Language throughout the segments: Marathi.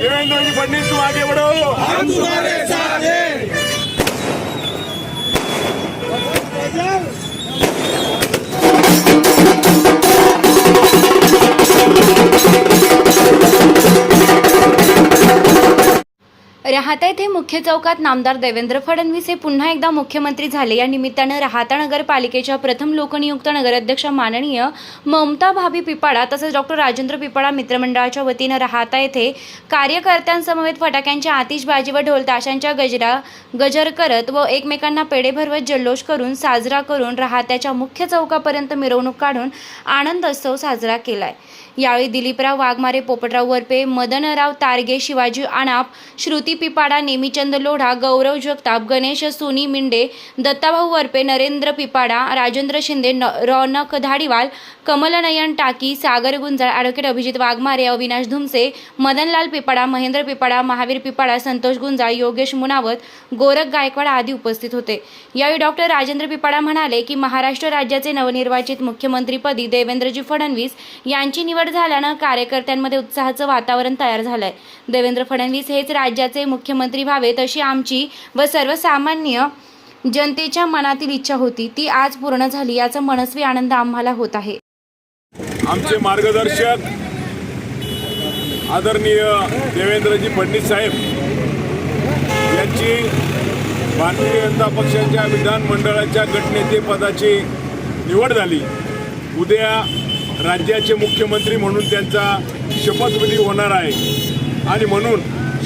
देवेंद्र जी फडणवीस तुम आगे बढ़ो हम तुम्हारे साथ हैं राहता येथे मुख्य चौकात नामदार देवेंद्र फडणवीस हे पुन्हा एकदा मुख्यमंत्री झाले. या निमित्तानं राहता नगरपालिकेच्या प्रथम लोकनियुक्त नगराध्यक्ष माननीय ममता भाभी पिपाडा तसेच डॉक्टर राजेंद्र पिपाडा मित्रमंडळाच्या वतीनं राहता येथे कार्यकर्त्यांसमवेत फटाक्यांच्या आतिषबाजी व ढोलताशांच्या गजरा गजर करत व एकमेकांना पेढे भरवत जल्लोष करून साजरा करून राहत्याच्या मुख्य चौकापर्यंत मिरवणूक काढून आनंदोत्सव साजरा केलाय. यावेळी दिलीपराव वाघमारे पोपटराव वरपे मदनराव तारगे शिवाजी आणाप श्रुती पिपाडा नेमीचंद लोढा गौरव जगताप गणेश सोनी मिंडे दत्ताभाऊ वरपे नरेंद्र पिपाडा राजेंद्र शिंदे न रौनक धाडीवाल कमलनयन टाकी सागर गुंजाळ ॲडव्होकेट अभिजित वाघमारे अविनाश धुमसे मदनलाल पिपाडा महेंद्र पिपाडा महावीर पिपाडा संतोष गुंजाळ योगेश मुनावत गोरख गायकवाड आदी उपस्थित होते. यावेळी डॉक्टर राजेंद्र पिपाडा म्हणाले की महाराष्ट्र राज्याचे नवनिर्वाचित मुख्यमंत्रीपदी देवेंद्रजी फडणवीस यांची निवड झाल्यानं कार्यकर्त्यांमध्ये उत्साहाचं वातावरण तयार झालंय. देवेंद्र फडणवीस हेच राज्याचे मुख्यमंत्री व्हावेत अशी आमची व सर्वसामान्य जनतेच्या मनातील इच्छा होती. ती आज पूर्ण झाली याचा मनस्वी आनंद आम्हाला होत आहे. आमचे मार्गदर्शक आदरणीय देवेंद्रजी फडणवीस साहेब यांची भारतीय जनता पक्षाच्या विधानमंडळाच्या गटनेतेपदाची निवड झाली. उद्या राज्याचे मुख्यमंत्री म्हणून त्यांचा शपथविधी होणार आहे. आणि म्हणून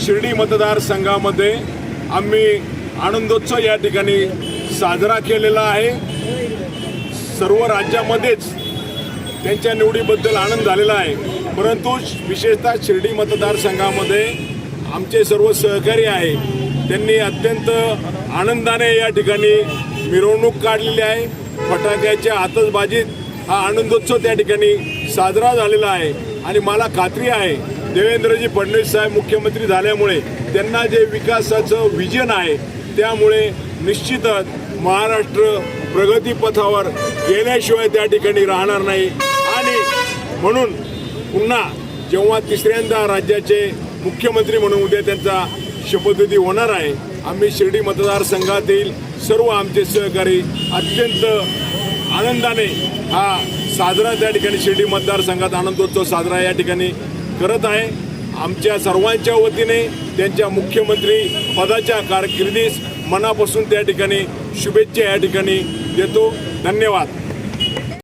शिर्डी मतदारसंघामध्ये आम्ही आनंदोत्सव या ठिकाणी साजरा केलेला आहे. सर्व राज्यामध्येच त्यांच्या निवडीबद्दल आनंद झालेला आहे. परंतु विशेषतः शिर्डी मतदारसंघामध्ये आमचे सर्व सहकारी आहे. त्यांनी अत्यंत आनंदाने या ठिकाणी मिरवणूक काढलेली आहे. फटाक्याच्या आतसबाजीत हा आनंदोत्सव त्या ठिकाणी साजरा झालेला आहे. आणि मला खात्री आहे देवेंद्रजी फडणवीस साहेब मुख्यमंत्री झाल्यामुळे त्यांना जे विकासाचं विजन आहे त्यामुळे निश्चितच महाराष्ट्र प्रगतीपथावर गेल्याशिवाय त्या ठिकाणी राहणार नाही. आणि म्हणून पुन्हा जेव्हा तिसऱ्यांदा राज्याचे मुख्यमंत्री म्हणून उद्या त्यांचा शपथविधी होणार आहे आम्ही शिर्डी मतदारसंघातील सर्व आमचे सहकारी अत्यंत आनंदाने हा साजरा त्या ठिकाणी शिर्डी मतदारसंघात आनंदोत्सव साजरा या ठिकाणी करत आहे. आमच्या सर्वांच्या वतीने त्यांच्या मुख्यमंत्री पदाच्या कारकिर्दीस मनापासून त्या ठिकाणी शुभेच्छा या ठिकाणी देतो. धन्यवाद.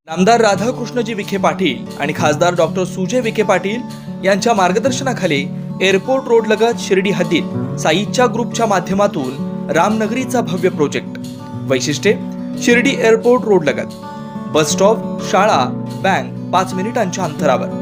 नामदार राधाकृष्णजी विखे पाटील आणि खासदार डॉक्टर सुजय विखे पाटील यांच्या मार्गदर्शनाखाली एअरपोर्ट रोड लगत शिर्डी हद्दीत साईच्या ग्रुपच्या माध्यमातून रामनगरीचा भव्य प्रोजेक्ट. वैशिष्ट्ये शिर्डी एअरपोर्ट रोड लगत. बस स्टॉप शाळा बँक पाच मिनिटांच्या अंतरावर.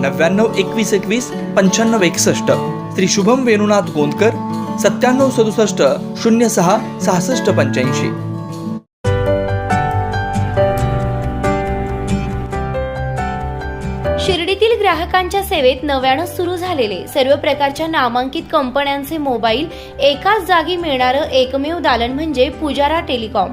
नव्याण्णव एकवीस एकवीस पंच्याण्णव एकसष्ट. श्री शुभम वेणुनाथ गोंदकर सत्त्याण्णव सदुसष्ट शून्य सहा सहासष्ट पंच्याऐंशी. शिर्डीतील ग्राहकांच्या सेवेत नव्यानं सुरू झालेले सर्व प्रकारच्या नामांकित कंपन्यांचे मोबाईल एकाच जागी मिळणारं एकमेव दालन म्हणजे पुजारा टेलिकॉम.